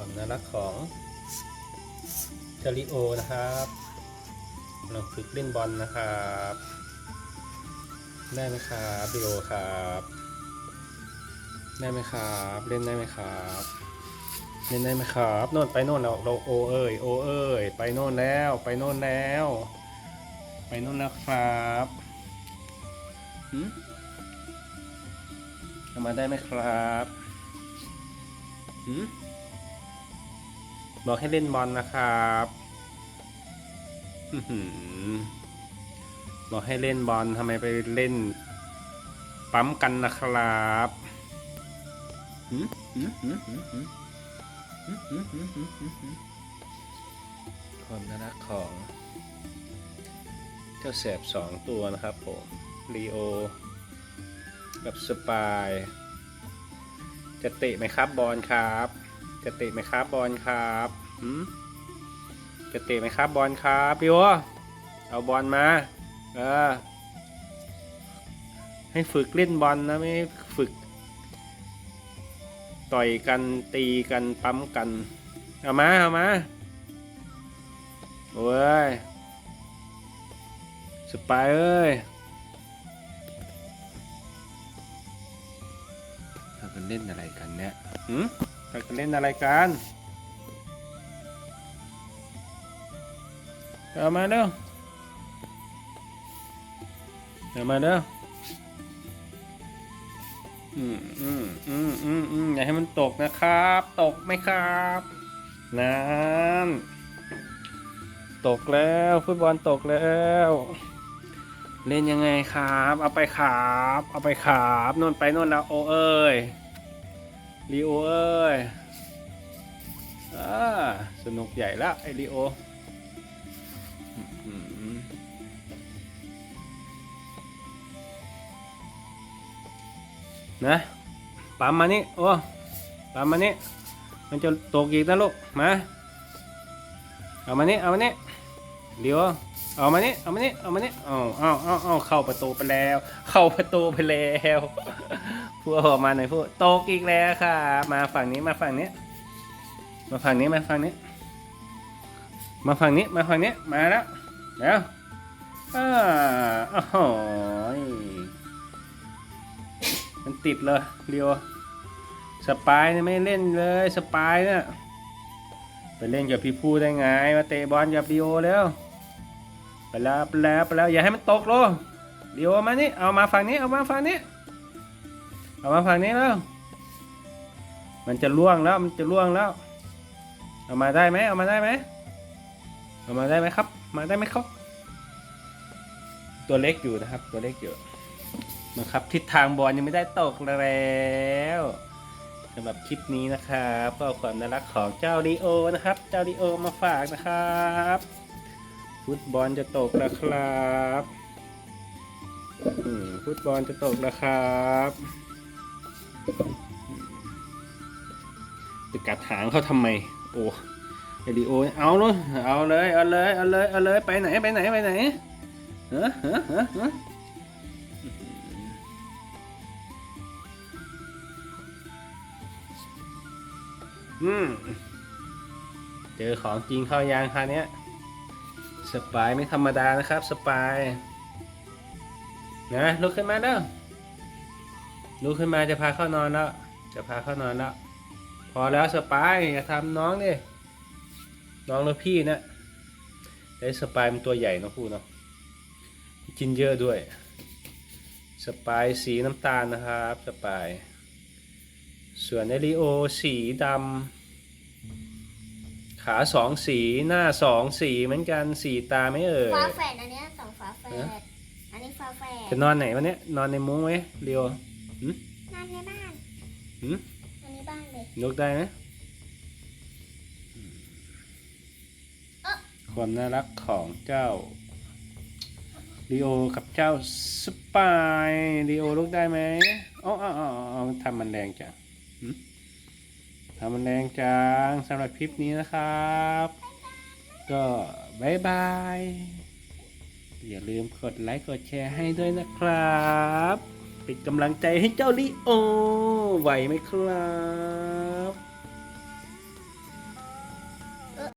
ความน่ารักของเจาริโอนะครับกำลังฝึกเล่นบอลนะครับ ได้ไหมครับดิโอครับ ได้ไหมครับ เล่นได้ไหมครับเล่นได้ไหมครับโน่นไปโน่นเราเราโอเอ้ยโอเอ้ยไปโน่นแล้วไปโน่นแล้ว ไปโน่นแล้วครับหืมเอามาได้ไหมครับ หืม บอกให้เล่นบอลนะครับบอกให้เล่นบอลทำไมไปเล่น ปั๊มกันนะครับความน่ารักของเจ้าแสบสองตัวนะครับผมลีโอ กับสปาย จะเตะไหมครับบอลครับ จะเตะไหมครับบอลครับหืมจะเตะไหมครับบอลครับพี่โอเอาบอลมา เออ ให้ฝึกเล่นบอลนะไม่ให้ฝึก ต่อยกันตีกันปั๊มกัน เอามาเอามาโอ้ยสปายเอ้ยเรากันเล่นอะไรกันเนี่ยหืม เรากันเล่นอะไรกันเอามาเด้อเอามาเด้ออืมอืมอืมอืมอืมอย่าให้มันตกนะครับ ตกไหมครับนั่นตกแล้วฟุตบอลตกแล้ว เล่นยังไงครับ เอาไปครับ เอาไปครับโน่นไปโน่นแล้วโอ้เอ้ย ลีโอเอ้ยอ่าสนุกใหญ่ละไอลีโอนะปั๊มมานี่โอ้ปั๊มมานี่มันจะตกอีกนะลูกมาเอามานี่เอามานี่เดี๋ยวเอามานี่เอามานี่เอามานี่เอาเอาเอาเอาเข้าประตูไปแล้ว เข้าประตูไปแล้ว พูดออกมาหน่อยพูดตกอีกแล้วค่ะ มาฝั่งนี้มาฝั่งนี้มาฝั่งนี้มาฝั่งนี้ มาฝั่งนี้มาฝั่งนี้มาแล้วแล้วอ่าโอ้โหมันติดเลยเรียวสปายเนี่ยไม่เล่นเลยสปายเนี่ยไปเล่นกับพี่พูได้ไงมาเตะบอลกับดิโอแล้วไปแล้วไปแล้วไปแล้วอย่าให้มันตกโลเดิโอมานี่เอามาฝั่งนี้เอามาฝั่งนี้ เอามาฝั่งนี้แล้ว มันจะล่วงแล้ว มันจะล่วงแล้ว เอามาได้ไหมเอามาได้ไหมเอามาได้ไหมครับ มาได้ไหมครับ ตัวเล็กอยู่นะครับ ตัวเล็กอยู่นะครับทิศทางบอลยังไม่ได้ตกแล้วสำหรับคลิปนี้นะครับ ก็ความน่ารักของเจ้าลีโอนะครับ เจ้าลีโอมาฝากนะครับฟุตบอลจะตกแล้วครับฟุตบอลจะตกแล้วครับ ไปกัดหางเขาทำไม โอ้ไอลีโอ เอาเลยเอาเลยเอาเลยเอาเลยเอาเลยไปไหนไปไหนไปไหนเฮ้อเฮ้อเฮ้อเฮ้ออืมเจอของจริงเข้ายางคราวนี้สปายไม่ธรรมดานะครับ สปาย นะลุกขึ้นมาเด้อ ลุกขึ้นมาจะพาเข้านอนแล้ว จะพาเข้านอนแล้ว พอแล้วสปายอย่าทำน้องดิน้องแล้วพี่นะไอ้สปายมันตัวใหญ่เนอะพูดเนาะกินเยอะด้วย สปายสีน้ำตาลนะครับสปาย ส่วนเอลิโอสีดำขาสองสีหน้าสองสีเหมือนกันสีตาไม่เอ่ยฟ้าแฝดอันเนี้ยสองฟ้าแฝฮะดอันนี้ฟ้าแฝดจะนอนไหนวันนี้นอนในมุ้งไหมเรียว นั่นในบ้านหืมอันนี้บ้านเลยยกได้ไหมเอ๊ะ ความน่ารักของเจ้าลีโอกับเจ้าสปายลีโอลุกได้ไหมอ๋ออ๋ออ๋ออ๋อทำมันแรงจังหืมทำมันแรงจังสำหรับคลิปนี้นะครับ ก็บายบาย อย่าลืมกดไลค์กดแชร์ให้ด้วยนะครับ เป็นกำลังใจให้เจ้าลิโอไหวไหมครับ